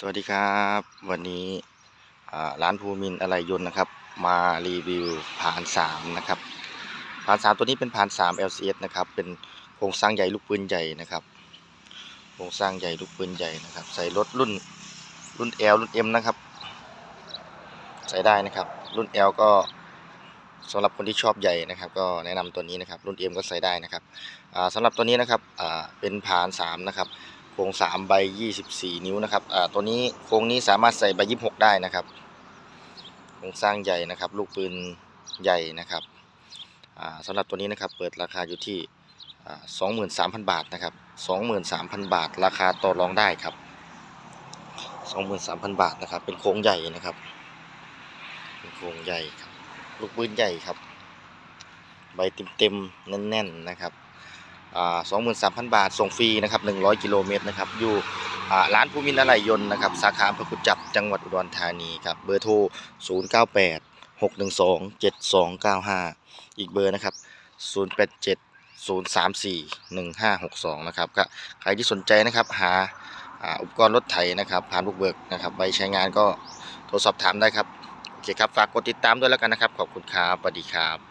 สวัสดีครับ วันนี้ร้านภูมินทร์อะไรยนต์นะครับ มารีวิวผ่านสามนะครับผ่านสามตัวนี้เป็นผ่านสาม LCS นะครับ เป็นโครงสร้างใหญ่ลูกปืนใหญ่นะครับ โครงสร้างใหญ่ลูกปืนใหญ่นะครับ ใส่รถรุ่นรุ่น L รุ่น M นะครับ ใส่ได้นะครับ รุ่น L ก็สำหรับคนที่ชอบใหญ่นะครับ ก็แนะนำตัวนี้นะครับ รุ่น M ก็ใส่ได้นะครับอ่าสำหรับตัวนี้นะครับเป็นผ่านสามนะครับ ครงสามใบยี่สิบสี่นิ้วนะครับอ่าตัวนี้โครงนี้สามารถใส่ใบยี่หกได้นะครับโครงสร้างใหญ่นะครับ ลูกปืนใหญ่นะครับอ่าสำหรับตัวนี้นะครับเปิดราคาอยู่ที่สองหมื่นสามพันบาทนะครับสองหมื่นสามพันบาท ราคาต่อรองได้ครับสองหมื่นสามพันบาทนะครับ เป็นโครงใหญ่นะครับ เป็นโครงใหญ่ครับ ลูกปืนใหญ่ครับ ใบเต็มๆแน่นๆนะครับ สองหมื่นสามพันบาท ส่งฟรีนะครับหนึ่งร้อยกิโลเมตรนะครับอยู่ร้านภูมินทร์อะไหล่ยนต์นะครับสาขาอำเภอกุจจับจังหวัดอุดรธานีครับเบอร์โทร0 9 8 6 1 2 7 2 9 5อีกเบอร์นะครับ0 8 7 0 3 4 1 5 6 2นะครับก็ใครที่สนใจนะครับหาอ่าอุปกรณ์รถไถนะครับผ่านบุกเบิกนะครับไปใช้งานก็โทรสอบถามได้ครับโอเคครับฝากกดติดตามด้วยแล้วกันนะครับ ขอบคุณครับสวัสดีครับ